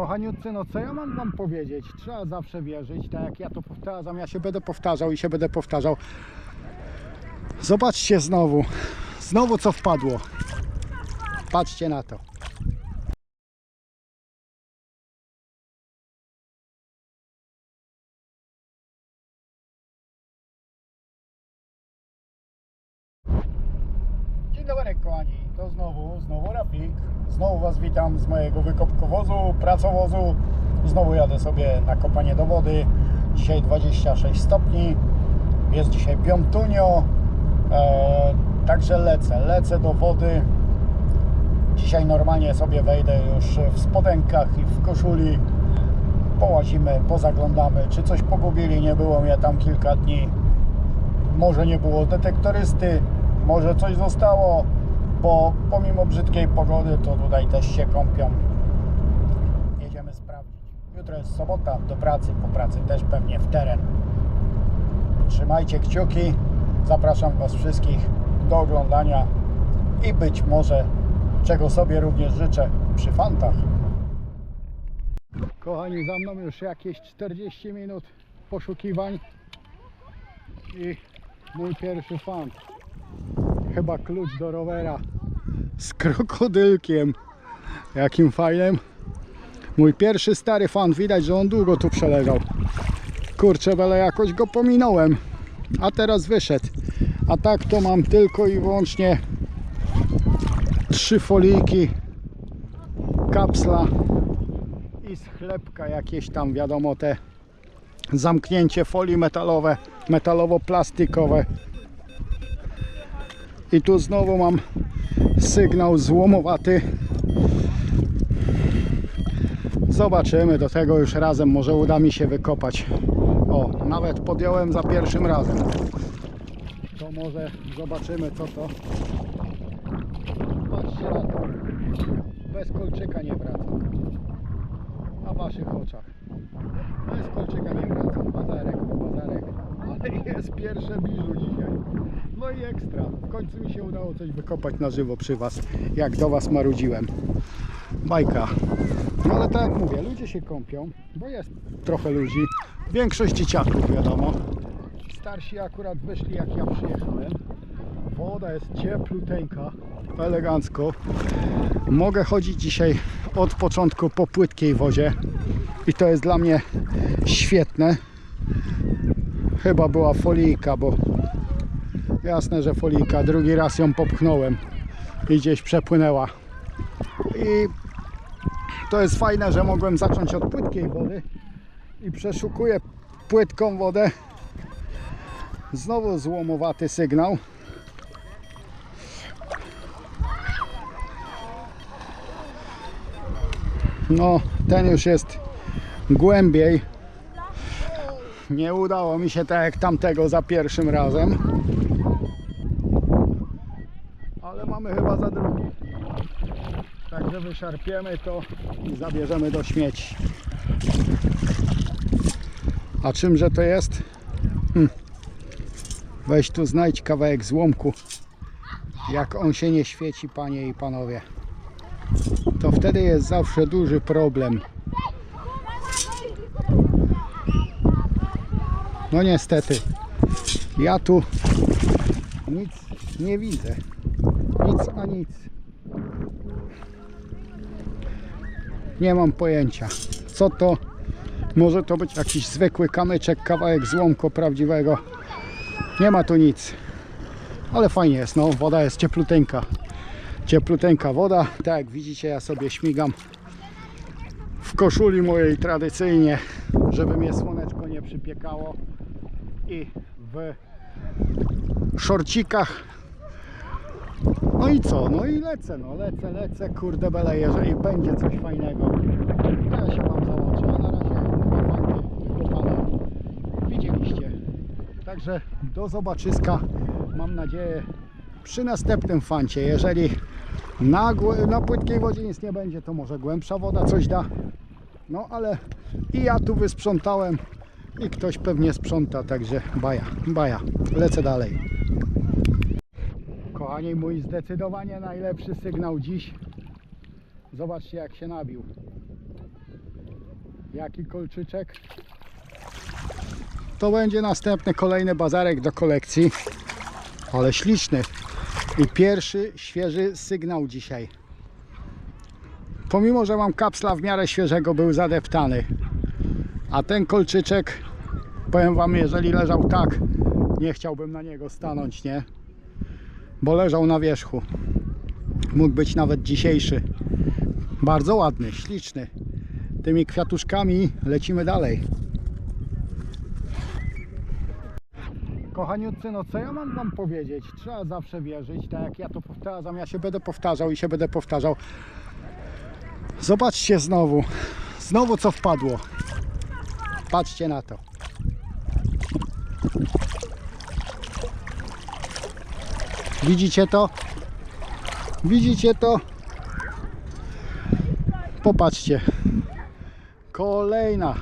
Kochaniutcy, no co ja mam wam powiedzieć? Trzeba zawsze wierzyć, tak jak ja to powtarzam, ja się będę powtarzał i się będę powtarzał. Zobaczcie znowu, znowu co wpadło. Patrzcie na to. Kochani, to znowu, znowu Rafik. Znowu Was witam z mojego wykopkowozu, pracowozu. Znowu jadę sobie na kopanie do wody. Dzisiaj 26 stopni, jest dzisiaj piątunio, e, także lecę, lecę do wody. Dzisiaj normalnie sobie wejdę już w spodenkach i w koszuli. Połazimy, pozaglądamy, czy coś pogubili, nie było mnie tam kilka dni może nie było detektorysty, może coś zostało, bo pomimo brzydkiej pogody to tutaj też się kąpią. Jedziemy sprawdzić. Jutro jest sobota, do pracy, po pracy też pewnie w teren. Trzymajcie kciuki, zapraszam Was wszystkich do oglądania i być może, czego sobie również życzę, przy fantach. Kochani, za mną już jakieś 40 minut poszukiwań i mój pierwszy fan. Chyba klucz do rowera z krokodylkiem. Jakim fajnym. Mój pierwszy stary fan. Widać, że on długo tu przeleżał. Kurczę, bele jakoś go pominąłem. A teraz wyszedł. A tak to mam tylko i wyłącznie trzy foliki, kapsla i schlebka jakieś tam, wiadomo, te zamknięcie folii metalowe, metalowo-plastikowe. I tu znowu mam sygnał złomowaty. Zobaczymy, do tego już razem może uda mi się wykopać. O, nawet podjąłem za pierwszym razem. To może zobaczymy co to. Patrzcie na to. Bez kolczyka nie wracam. Na waszych oczach. Bez kolczyka nie wracam. Bazarek, bazarek. Ale jest pierwsze biżu dzisiaj. No i ekstra. W końcu mi się udało coś wykopać na żywo przy was. Jak do was marudziłem. Bajka. No ale tak jak mówię, ludzie się kąpią, bo jest trochę ludzi. Większość dzieciaków wiadomo. Starsi akurat wyszli jak ja przyjechałem. Woda jest ciepluteńka, elegancko. Mogę chodzić dzisiaj od początku po płytkiej wodzie i to jest dla mnie świetne. Chyba była folijka, bo jasne, że folijka. Drugi raz ją popchnąłem i gdzieś przepłynęła. I to jest fajne, że mogłem zacząć od płytkiej wody i przeszukuję płytką wodę. Znowu złomowaty sygnał. No, ten już jest głębiej. Nie udało mi się tak jak tamtego za pierwszym razem. Ale mamy chyba za drugi. Także wyszarpiemy to i zabierzemy do śmieci. A czymże to jest? Hm. Weź tu znajdź kawałek złomku. Jak on się nie świeci, panie i panowie. To wtedy jest zawsze duży problem. No niestety. Ja tu nic nie widzę. Nic a nic. Nie mam pojęcia. Co to? Może to być jakiś zwykły kamyczek, kawałek złomku prawdziwego. Nie ma tu nic. Ale fajnie jest, no. Woda jest ciepluteńka. Ciepluteńka woda. Tak jak widzicie, ja sobie śmigam w koszuli mojej tradycyjnie, żeby mnie słoneczko nie przypiekało. I w szorcikach no i co? No i lecę, no lecę, lecę, kurde bele, jeżeli będzie coś fajnego, to ja się Wam załączę, a na razie wykopane, widzieliście. Także do zobaczyska, mam nadzieję, przy następnym fancie, jeżeli na, na płytkiej wodzie nic nie będzie, to może głębsza woda coś da, no ale i ja tu wysprzątałem i ktoś pewnie sprząta, także baja, baja, lecę dalej. Kochani, mój zdecydowanie najlepszy sygnał dziś. Zobaczcie jak się nabił. Jaki kolczyczek? To będzie następny kolejny bazarek do kolekcji. Ale śliczny. I pierwszy świeży sygnał dzisiaj. Pomimo, że mam kapsla w miarę świeżego, był zadeptany. A ten kolczyczek, powiem Wam, jeżeli leżał tak, nie chciałbym na niego stanąć, nie? Bo leżał na wierzchu. Mógł być nawet dzisiejszy. Bardzo ładny, śliczny. Tymi kwiatuszkami lecimy dalej. Kochaniutcy, no co ja mam wam powiedzieć? Trzeba zawsze wierzyć, tak jak ja to powtarzam, ja się będę powtarzał i się będę powtarzał. Zobaczcie znowu, znowu co wpadło. Patrzcie na to. Widzicie to? Widzicie to? Popatrzcie. Kolejna.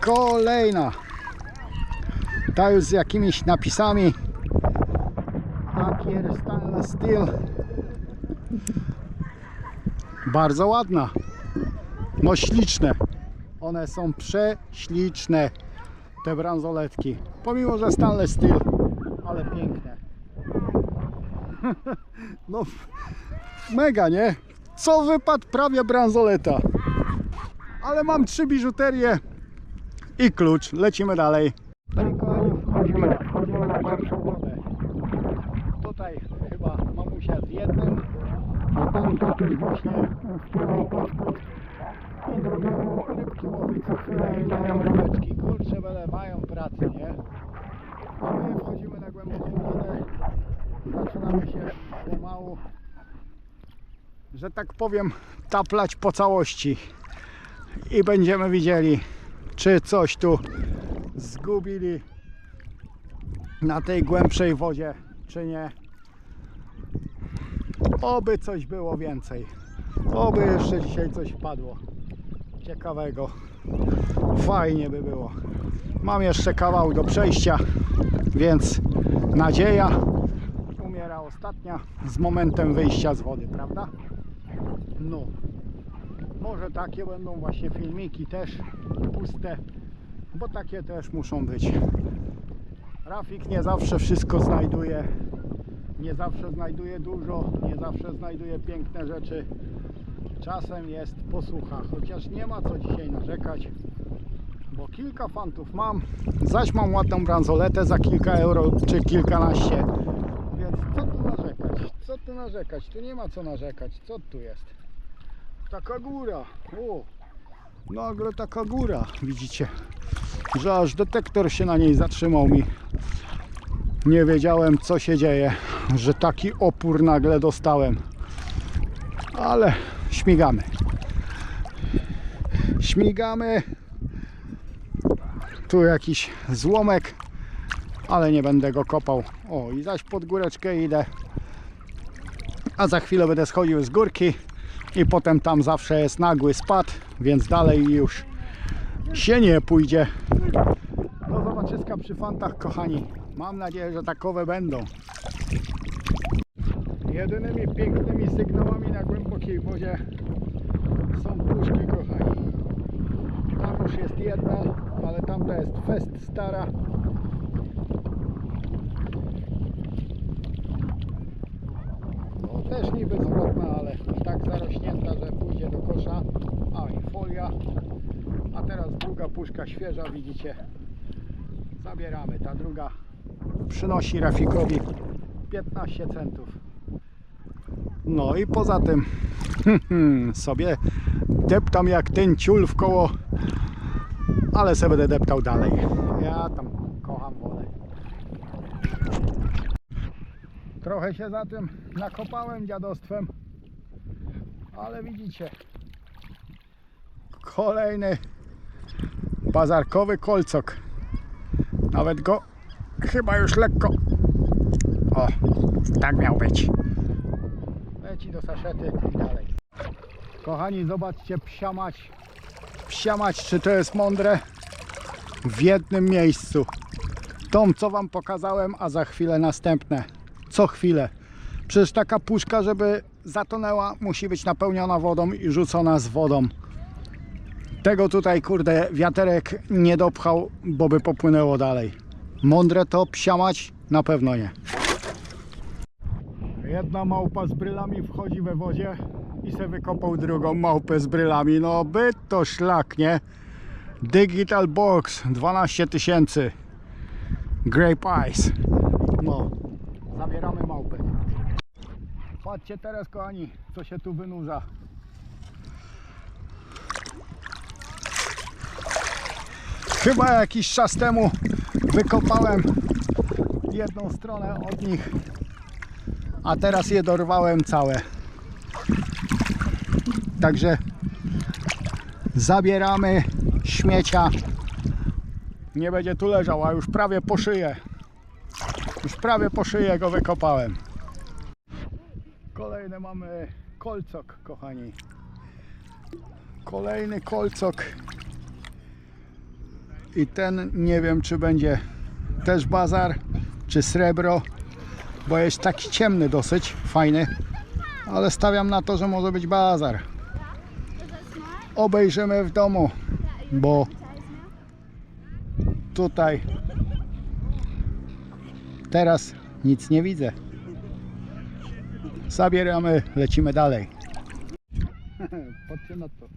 Kolejna. Ta już z jakimiś napisami. Lakier stainless steel. Bardzo ładna. No śliczne. One są prześliczne. Te bransoletki. Pomimo, że stainless steel. No mega, nie? Co wypadł prawie bransoleta. Ale mam trzy biżuterie i klucz. Lecimy dalej. Wchodzimy, wchodzimy na głębszą wodę. Tutaj chyba mamusia z jednym, a tam tatuś właśnie wpływał podkład i drugiemu rybki łowi co chwilę i dają rybeczki. Kurcze bele mają pracę, nie? A my wchodzimy na głęboką wodę. Zaczynamy się pomału, że tak powiem, taplać po całości. I będziemy widzieli, czy coś tu zgubili na tej głębszej wodzie, czy nie. Oby coś było więcej. Oby jeszcze dzisiaj coś wpadło. Ciekawego. Fajnie by było. Mam jeszcze kawał do przejścia, więc nadzieja ostatnia z momentem wyjścia z wody, prawda? No. Może takie będą właśnie filmiki też puste, bo takie też muszą być. Rafik nie zawsze wszystko znajduje, nie zawsze znajduje dużo, nie zawsze znajduje piękne rzeczy. Czasem jest posłucha, chociaż nie ma co dzisiaj narzekać, bo kilka fantów mam, zaś mam ładną bransoletę za kilka euro czy kilkanaście, więc co tu narzekać, co tu narzekać, tu nie ma co narzekać, co tu jest? Taka góra, o, nagle taka góra, widzicie, że aż detektor się na niej zatrzymał mi. Nie wiedziałem co się dzieje, że taki opór nagle dostałem. Ale śmigamy. Śmigamy. Tu jakiś złomek, ale nie będę go kopał. O, i zaś pod góreczkę idę. A za chwilę będę schodził z górki i potem tam zawsze jest nagły spad, więc dalej już się nie pójdzie. Do zobaczyska przy fantach, kochani. Mam nadzieję, że takowe będą. Jedynymi pięknymi sygnałami na głębokiej wodzie są puszki, kochani. Tam już jest jedna, ale tamta jest fest stara. No, też niby zwrotna, ale tak zarośnięta, że pójdzie do kosza. A i folia. A teraz druga puszka świeża, widzicie. Zabieramy. Ta druga przynosi Rafikowi 15 centów. No i poza tym sobie deptam jak ten ciul w koło, ale sobie będę deptał dalej. Ja tam kocham wodę. Trochę się za tym nakopałem dziadostwem, ale widzicie, kolejny bazarkowy kolcok. Nawet go chyba już lekko. O, tak miał być. Leci do saszety i dalej. Kochani, zobaczcie psia mać. Psia mać, czy to jest mądre? W jednym miejscu. Tą, co wam pokazałem, a za chwilę następne. Co chwilę. Przecież taka puszka, żeby zatonęła, musi być napełniona wodą i rzucona z wodą. Tego tutaj, kurde, wiaterek nie dopchał, bo by popłynęło dalej. Mądre to psiamać? Na pewno nie. Jedna małpa z brylami wchodzi we wodzie i se wykopał drugą małpę z brylami. No by to szlak, nie? Digital Box 12 tysięcy. Grape Eyes. No, zabieramy małpę. Patrzcie teraz kochani, co się tu wynurza. Chyba jakiś czas temu wykopałem jedną stronę od nich, a teraz je dorwałem całe. Także zabieramy śmiecia. Nie będzie tu leżał, a już prawie po szyję. Już prawie po szyję go wykopałem. Kolejny mamy kolcok, kochani. Kolejny kolcok. I ten nie wiem, czy będzie też bazar, czy srebro, bo jest taki ciemny dosyć, fajny. Ale stawiam na to, że może być bazar. Obejrzymy w domu, bo tutaj teraz nic nie widzę. Zabieramy, lecimy dalej. Patrzcie na to.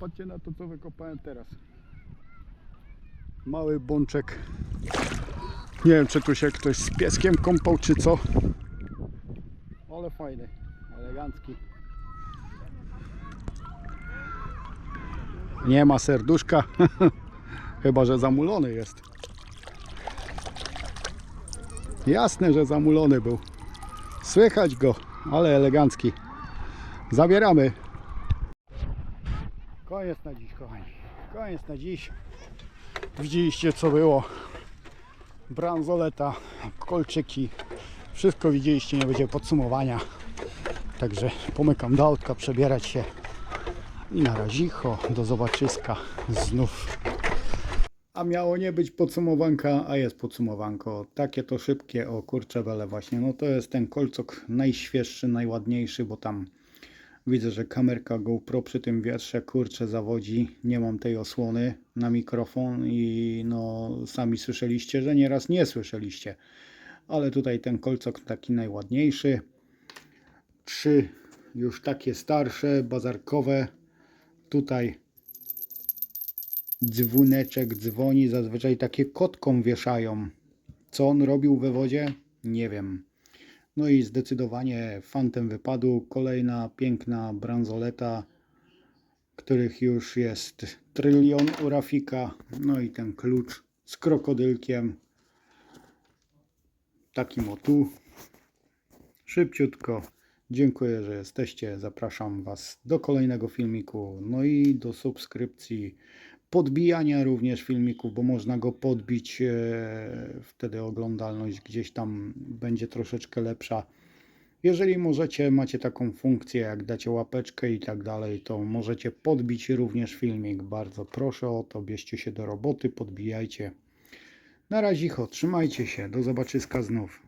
Patrzcie na to, co wykopałem teraz. Mały bączek. Nie wiem, czy tu się ktoś z pieskiem kąpał, czy co. Ale fajny, elegancki. Nie ma serduszka. Chyba, że zamulony jest. Jasne, że zamulony był. Słychać go, ale elegancki. Zabieramy. Koniec na dziś, kochani. Koniec na dziś. Widzieliście, co było. Bransoleta, kolczyki. Wszystko widzieliście, nie będzie podsumowania. Także pomykam do autka, przebierać się. I na razicho, do zobaczyska znów. A miało nie być podsumowanka, a jest podsumowanko. Takie to szybkie, o kurcze wele właśnie. No to jest ten kolcok najświeższy, najładniejszy, bo tam widzę, że kamerka GoPro przy tym wietrze kurcze zawodzi. Nie mam tej osłony na mikrofon i no sami słyszeliście, że nieraz nie słyszeliście. Ale tutaj ten kolcok taki najładniejszy. Trzy już takie starsze, bazarkowe. Tutaj dzwoneczek dzwoni, zazwyczaj takie kotką wieszają. Co on robił we wodzie? Nie wiem. No i zdecydowanie fantem wypadu kolejna piękna bransoleta, których już jest trylion u Rafika. No i ten klucz z krokodylkiem. Takim o tu. Szybciutko. Dziękuję, że jesteście. Zapraszam Was do kolejnego filmiku. No i do subskrypcji podbijania również filmików, bo można go podbić, e, wtedy oglądalność gdzieś tam będzie troszeczkę lepsza. Jeżeli możecie, macie taką funkcję, jak dacie łapeczkę i tak dalej, to możecie podbić również filmik. Bardzo proszę o to, bierzcie się do roboty, podbijajcie. Na razie, trzymajcie się, do zobaczyska znów.